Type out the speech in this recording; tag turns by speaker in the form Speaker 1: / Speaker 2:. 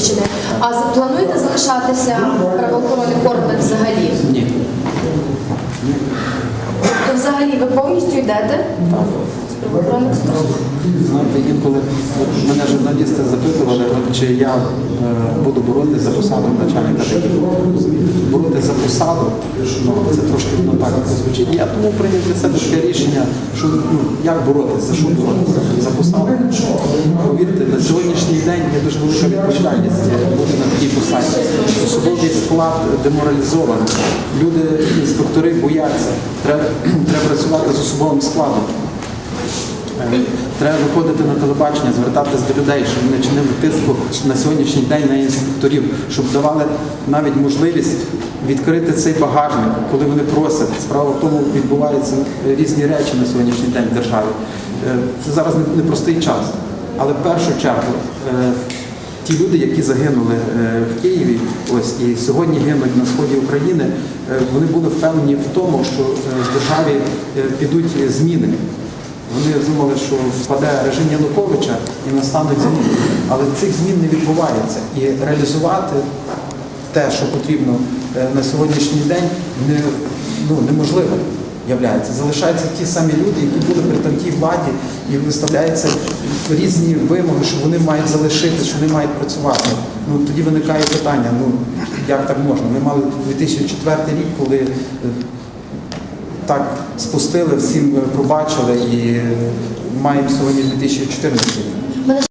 Speaker 1: Львівщини. А плануєте залишатися в правоохоронних органах взагалі?
Speaker 2: Ні.
Speaker 1: Тобто взагалі ви повністю йдете з правоохоронних структур?
Speaker 2: Знаєте, інколи мене журналісти запитували, чи я е, буду боротися за посаду начальника. Боротися за посаду, ну, це трошки воно так звучить. Я тому прийняв для себе таке рішення, що ну, як боротися, за що боротися? За посаду. Повірте, на сьогоднішній день є дуже велика відповідальність е, бути на такій посаді. Особовий склад деморалізований. Люди, інспектори бояться. Треба, треба працювати з особовим складом. Е, Треба виходити на телебачення, звертатись до людей, щоб вони чинили тиску на сьогоднішній день на інспекторів, щоб давали навіть можливість відкрити цей багажник, коли вони просять. Справа в тому відбуваються різні речі на сьогоднішній день в державі. Е, Це зараз непростий час. Але в першу чергу е, ті люди, які загинули е, в Києві, ось і сьогодні гинуть на сході України, е, вони були впевнені в тому, що в державі підуть зміни. Вони думали, що впаде режим Януковича і настануть зміни. Але цих змін не відбувається. І реалізувати те, що потрібно на сьогоднішній день, не, ну, неможливо являється. Залишаються ті самі люди, які були при тамтій владі, і виставляються різні вимоги, що вони мають залишитися, що вони мають працювати. Ну тоді виникає питання: ну як так можна? Ми мали 2004 рік, коли е, так спустили, всім пробачили і маємо сьогодні 2014 рік.